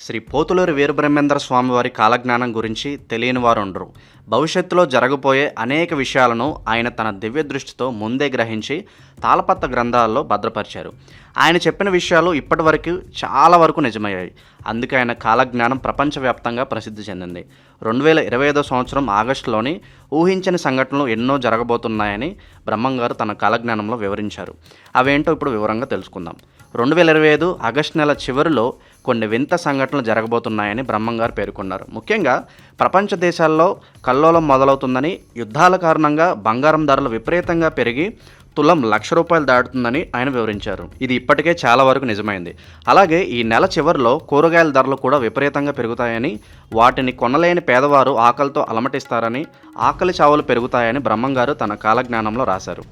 శ్రీ పోతులూరి వీరబ్రహ్మేంద్ర స్వామి వారి కాలజ్ఞానం గురించి తెలియని వారు ఉండరు భవిష్యత్తులో జరగబోయే అనేక విషయాలను ఆయన తన దివ్య దృష్టితో ముందే గ్రహించి తాళపత్ర గ్రంథాల్లో భద్రపరిచారు. ఆయన చెప్పిన విషయాలు ఇప్పటివరకు చాలా వరకు నిజమయ్యాయి. అందుకే ఆయన కాలజ్ఞానం ప్రపంచవ్యాప్తంగా ప్రసిద్ధి చెందింది. రెండు వేల ఇరవై ఐదో సంవత్సరం ఆగస్టులోని ఊహించని సంఘటనలు ఎన్నో జరగబోతున్నాయని బ్రహ్మంగారు తన కాలజ్ఞానంలో వివరించారు. అవేంటో ఇప్పుడు వివరంగా తెలుసుకుందాం. రెండు వేల ఇరవై ఐదు ఆగస్టు నెల చివరిలో కొన్ని వింత సంఘటనలు జరగబోతున్నాయని బ్రహ్మంగారు పేర్కొన్నారు. ముఖ్యంగా ప్రపంచ దేశాల్లో కల్లోలం మొదలవుతుందని యుద్ధాల కారణంగా బంగారం ధరలు విపరీతంగా పెరిగి తులం లక్ష రూపాయలు దాటుతుందని ఆయన వివరించారు. ఇది ఇప్పటికే చాలా వరకు నిజమైంది. అలాగే ఈ నెల చివరిలో కూరగాయల ధరలు కూడా విపరీతంగా పెరుగుతాయని వాటిని కొనలేని పేదవారు ఆకలితో అలమటిస్తారని ఆకలి చావులు పెరుగుతాయని బ్రహ్మంగారు తన కాలజ్ఞానంలో రాశారు.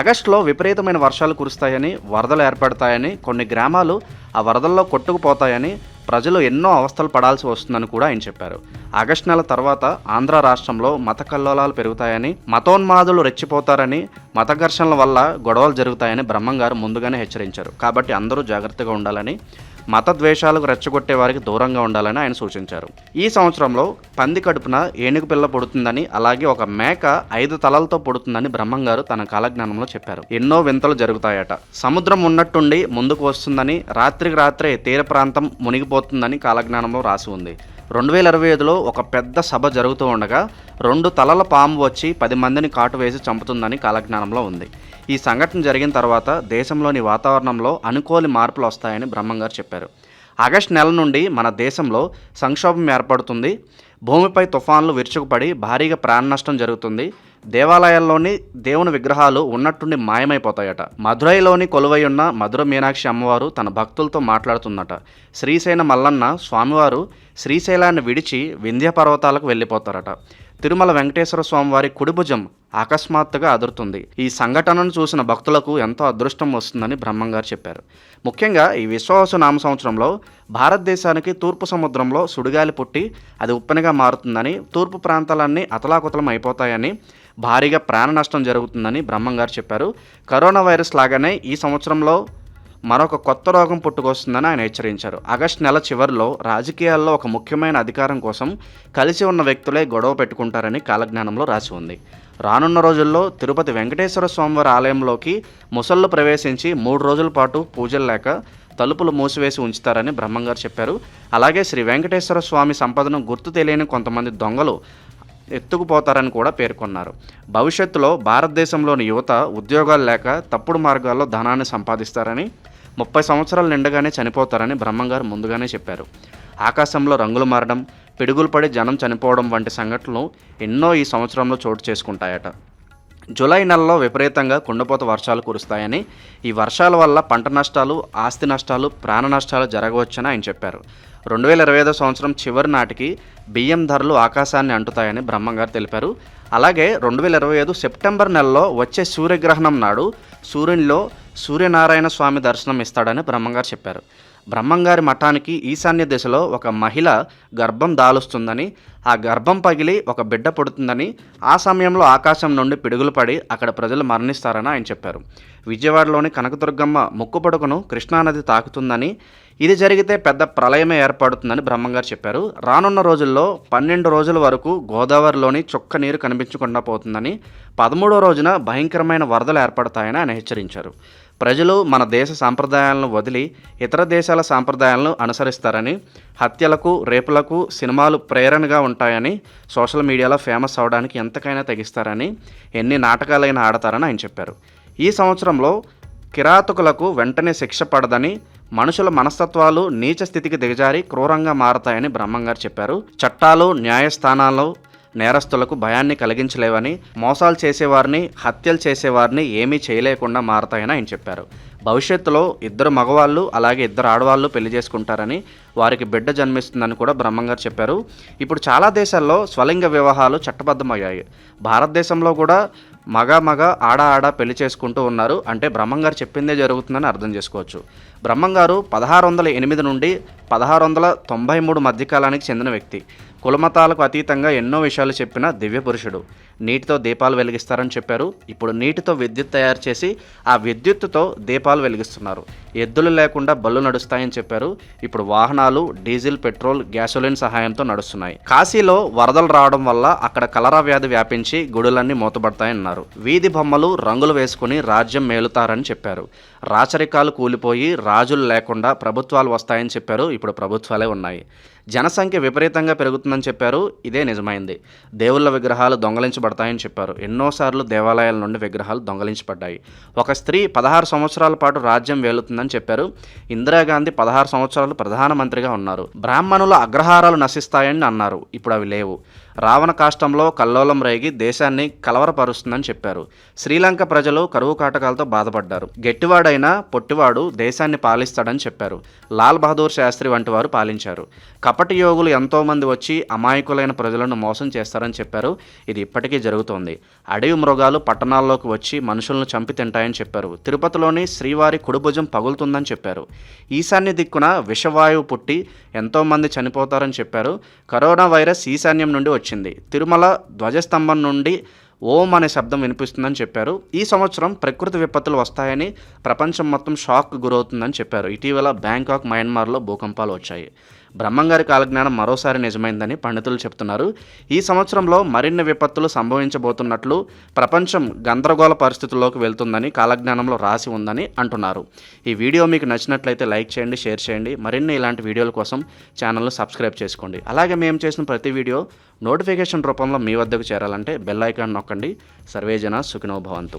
ఆగస్టులో విపరీతమైన వర్షాలు కురుస్తాయని వరదలు ఏర్పడతాయని కొన్ని గ్రామాలు ఆ వరదల్లో కొట్టుకుపోతాయని ప్రజలు ఎన్నో అవస్థలు పడాల్సి వస్తుందని కూడా ఆయన చెప్పారు. ఆగస్టు నెల తర్వాత ఆంధ్ర రాష్ట్రంలో మత కల్లోలాలు పెరుగుతాయని మతోన్మాదులు రెచ్చిపోతారని మత ఘర్షణల వల్ల గొడవలు జరుగుతాయని బ్రహ్మంగారు ముందుగానే హెచ్చరించారు. కాబట్టి అందరూ జాగ్రత్తగా ఉండాలని మత ద్వేషాలకు రెచ్చగొట్టే వారికి దూరంగా ఉండాలని ఆయన సూచించారు. ఈ సంవత్సరంలో పంది కడుపున ఏనుగు పిల్ల పుడుతుందని అలాగే ఒక మేక ఐదు తలలతో పుడుతుందని బ్రహ్మంగారు తన కాలజ్ఞానంలో చెప్పారు. ఎన్నో వింతలు జరుగుతాయట. సముద్రం ఉన్నట్టుండి ముందుకు వస్తుందని రాత్రికి రాత్రే తీర ప్రాంతం మునిగిపోతుందని కాలజ్ఞానంలో రాసి ఉంది. రెండు వేల ఇరవై ఐదులో ఒక పెద్ద సభ జరుగుతూ ఉండగా రెండు తలల పాము వచ్చి పది మందిని కాటు వేసి చంపుతుందని కాలజ్ఞానంలో ఉంది. ఈ సంఘటన జరిగిన తర్వాత దేశంలోని వాతావరణంలో అనుకోని మార్పులు వస్తాయని బ్రహ్మంగారు చెప్పారు. ఆగస్టు నెల నుండి మన దేశంలో సంక్షోభం ఏర్పడుతుంది. భూమిపై తుఫాన్లు విరుచుకుపడి భారీగా ప్రాణ నష్టం జరుగుతుంది. దేవాలయాల్లోని దేవుని విగ్రహాలు ఉన్నట్టుండి మాయమైపోతాయట. మధురైలోని కొలువై ఉన్న మధుర మీనాక్షి అమ్మవారు తన భక్తులతో మాట్లాడుతుందట. శ్రీశైల మల్లన్న స్వామివారు శ్రీశైలాన్ని విడిచి వింధ్య పర్వతాలకు వెళ్ళిపోతారట. తిరుమల వెంకటేశ్వర స్వామివారి కుడిభుజం అకస్మాత్తుగా అదురుతుంది. ఈ సంఘటనను చూసిన భక్తులకు ఎంతో అదృష్టం వస్తుందని బ్రహ్మంగారు చెప్పారు. ముఖ్యంగా ఈ విశ్వాస నామ సంవత్సరంలో భారతదేశానికి తూర్పు సముద్రంలో సుడిగాలి పుట్టి అది ఉప్పెనగా మారుతుందని తూర్పు ప్రాంతాలన్నీ అతలాకుతలం అయిపోతాయని భారీగా ప్రాణ నష్టం జరుగుతుందని బ్రహ్మంగారు చెప్పారు. కరోనా వైరస్ లాగానే ఈ సంవత్సరంలో మరొక కొత్త రోగం పుట్టుకొస్తుందని ఆయన హెచ్చరించారు. ఆగస్టు నెల చివరిలో రాజకీయాల్లో ఒక ముఖ్యమైన అధికారం కోసం కలిసి ఉన్న వ్యక్తులే గొడవ పెట్టుకుంటారని కాలజ్ఞానంలో రాసి ఉంది. రానున్న రోజుల్లో తిరుపతి వెంకటేశ్వర స్వామివారి ఆలయంలోకి ముసళ్ళు ప్రవేశించి మూడు రోజుల పాటు పూజలు లేక తలుపులు మూసివేసి ఉంచుతారని బ్రహ్మంగారు చెప్పారు. అలాగే శ్రీ వెంకటేశ్వర స్వామి సంపదను గుర్తు తెలియని కొంతమంది దొంగలు ఎత్తుకుపోతారని కూడా పేర్కొన్నారు. భవిష్యత్తులో భారతదేశంలోని యువత ఉద్యోగాలు లేక తప్పుడు మార్గాల్లో ధనాన్ని సంపాదిస్తారని ముప్పై సంవత్సరాలు నిండగానే చనిపోతారని బ్రహ్మంగారు ముందుగానే చెప్పారు. ఆకాశంలో రంగులు మారడం పిడుగులు పడి జనం చనిపోవడం వంటి సంఘటనలు ఎన్నో ఈ సంవత్సరంలో చోటు చేసుకుంటాయట. జూలై నెలలో విపరీతంగా కుండపోత వర్షాలు కురుస్తాయని ఈ వర్షాల వల్ల పంట నష్టాలు ఆస్తి నష్టాలు ప్రాణ నష్టాలు జరగవచ్చని ఆయన చెప్పారు. రెండు వేల ఇరవై ఐదో సంవత్సరం చివరి నాటికి బియ్యం ధరలు ఆకాశాన్ని అంటుతాయని బ్రహ్మంగారు తెలిపారు. అలాగే రెండు వేల ఇరవై ఐదు సెప్టెంబర్ నెలలో వచ్చే సూర్యగ్రహణం నాడు సూర్యునిలో సూర్యనారాయణ స్వామి దర్శనం ఇస్తాడని బ్రహ్మంగారు చెప్పారు. బ్రహ్మంగారి మఠానికి ఈశాన్య దిశలో ఒక మహిళ గర్భం దాలుస్తుందని ఆ గర్భం పగిలి ఒక బిడ్డ పుడుతుందని ఆ సమయంలో ఆకాశం నుండి పిడుగులు పడి అక్కడ ప్రజలు మరణిస్తారని ఆయన చెప్పారు. విజయవాడలోని కనకదుర్గమ్మ ముక్కుపడుకును కృష్ణానది తాకుతుందని ఇది జరిగితే పెద్ద ప్రళయమే ఏర్పడుతుందని బ్రహ్మంగారు చెప్పారు. రానున్న రోజుల్లో పన్నెండు రోజుల వరకు గోదావరిలోని చుక్క నీరు కనిపించకుండా పోతుందని పదమూడో రోజున భయంకరమైన వరదలు ఏర్పడతాయని ఆయన హెచ్చరించారు. ప్రజలు మన దేశ సాంప్రదాయాలను వదిలి ఇతర దేశాల సాంప్రదాయాలను అనుసరిస్తారని హత్యలకు రేపులకు సినిమాలు ప్రేరణగా ఉంటాయని సోషల్ మీడియాలో ఫేమస్ అవడానికి ఎంతకైనా తెగిస్తారని ఎన్ని నాటకాలైనా ఆడతారని ఆయన చెప్పారు. ఈ సంవత్సరంలో కిరాతకులకు వెంటనే శిక్ష పడదని మనుషుల మనస్తత్వాలు నీచ స్థితికి దిగజారి క్రూరంగా మారతాయని బ్రహ్మంగారు చెప్పారు. చట్టాలు న్యాయస్థానాలు నేరస్తులకు భయాన్ని కలిగించలేవని మోసాలు చేసేవారిని హత్యలు చేసేవారిని ఏమీ చేయలేకుండా మారతాయని ఆయన చెప్పారు. భవిష్యత్తులో ఇద్దరు మగవాళ్ళు అలాగే ఇద్దరు ఆడవాళ్ళు పెళ్ళి చేసుకుంటారని వారికి బిడ్డ జన్మిస్తుందని కూడా బ్రహ్మంగారు చెప్పారు. ఇప్పుడు చాలా దేశాల్లో స్వలింగ వివాహాలు చట్టబద్ధమయ్యాయి. భారతదేశంలో కూడా మగ మగ ఆడ ఆడ పెళ్ళి చేసుకుంటూ ఉన్నారు. అంటే బ్రహ్మంగారు చెప్పిందే జరుగుతుందని అర్థం చేసుకోవచ్చు. బ్రహ్మంగారు పదహారు వందల ఎనిమిది నుండి పదహారు వందల తొంభై మూడు మధ్యకాలానికి చెందిన వ్యక్తి. కులమతాలకు అతీతంగా ఎన్నో విషయాలు చెప్పిన దివ్య పురుషుడు నీటితో దీపాలు వెలిగిస్తారని చెప్పారు. ఇప్పుడు నీటితో విద్యుత్ తయారు చేసి ఆ విద్యుత్తుతో దీపాలు వెలిగిస్తున్నారు. ఎద్దులు లేకుండా బళ్ళు నడుస్తాయని చెప్పారు. ఇప్పుడు వాహనాలు డీజిల్ పెట్రోల్ గ్యాసోలిన్ సహాయంతో నడుస్తున్నాయి. కాశీలో వరదలు రావడం వల్ల అక్కడ కలరా వ్యాధి వ్యాపించి గుడులన్నీ మూతపడతాయన్నారు. వీధి బొమ్మలు రంగులు వేసుకుని రాజ్యం మేలుతారని చెప్పారు. రాచరికాలు కూలిపోయి రాజులు లేకుండా ప్రభుత్వాలు వస్తాయని చెప్పారు. ఇప్పుడు ప్రభుత్వాలే ఉన్నాయి. జనసంఖ్య విపరీతంగా పెరుగుతుందని చెప్పారు. ఇదే నిజమైంది. దేవుళ్ళ విగ్రహాలు దొంగలించబడతాయని చెప్పారు. ఎన్నోసార్లు దేవాలయాల నుండి విగ్రహాలు దొంగలించబడ్డాయి. ఒక స్త్రీ పదహారు సంవత్సరాల పాటు రాజ్యం వేలుతుందని చెప్పారు. ఇందిరాగాంధీ పదహారు సంవత్సరాలు ప్రధానమంత్రిగా ఉన్నారు. బ్రాహ్మణుల అగ్రహారాలు నశిస్తాయని అన్నారు. ఇప్పుడు అవి లేవు. రావణ కాష్టంలో కల్లోలం రేగి దేశాన్ని కలవరపరుస్తుందని చెప్పారు. శ్రీలంక ప్రజలు కరువు కాటకాలతో బాధపడ్డారు. గట్టివాడైనా పొట్టివాడు దేశాన్ని పాలిస్తాడని చెప్పారు. లాల్ బహదూర్ శాస్త్రి వంటి వారు పాలించారు. కపటి యోగులు ఎంతోమంది వచ్చి అమాయకులైన ప్రజలను మోసం చేస్తారని చెప్పారు. ఇది ఇప్పటికీ జరుగుతోంది. అడవి మృగాలు పట్టణాల్లోకి వచ్చి మనుషులను చంపి తింటాయని చెప్పారు. తిరుపతిలోని శ్రీవారి కుడిభుజం పగులుతుందని చెప్పారు. ఈశాన్య దిక్కున విషవాయువు పుట్టి ఎంతోమంది చనిపోతారని చెప్పారు. కరోనా వైరస్ ఈశాన్యం నుండి వచ్చింది. తిరుమల ధ్వజస్తంభం నుండి ఓం అనే శబ్దం వినిపిస్తుందని చెప్పారు. ఈ సంవత్సరం ప్రకృతి విపత్తులు వస్తాయని ప్రపంచం మొత్తం షాక్ గురవుతుందని చెప్పారు. ఇటీవల బ్యాంకాక్ మయన్మార్లో భూకంపాలు వచ్చాయి. బ్రహ్మంగారి కాలజ్ఞానం మరోసారి నిజమైందని పండితులు చెప్తున్నారు. ఈ సంవత్సరంలో మరిన్ని విపత్తులు సంభవించబోతున్నట్లు ప్రపంచం గందరగోళ పరిస్థితుల్లోకి వెళ్తుందని కాలజ్ఞానంలో రాసి ఉందని అంటున్నారు. ఈ వీడియో మీకు నచ్చినట్లయితే లైక్ చేయండి షేర్ చేయండి. మరిన్ని ఇలాంటి వీడియోల కోసం ఛానల్ను సబ్స్క్రైబ్ చేసుకోండి. అలాగే మేము చేసిన ప్రతి వీడియో నోటిఫికేషన్ రూపంలో మీ వద్దకు చేరాలంటే బెల్ ఐకాన్ నొక్కండి. సర్వేజన సుఖినోభవంతు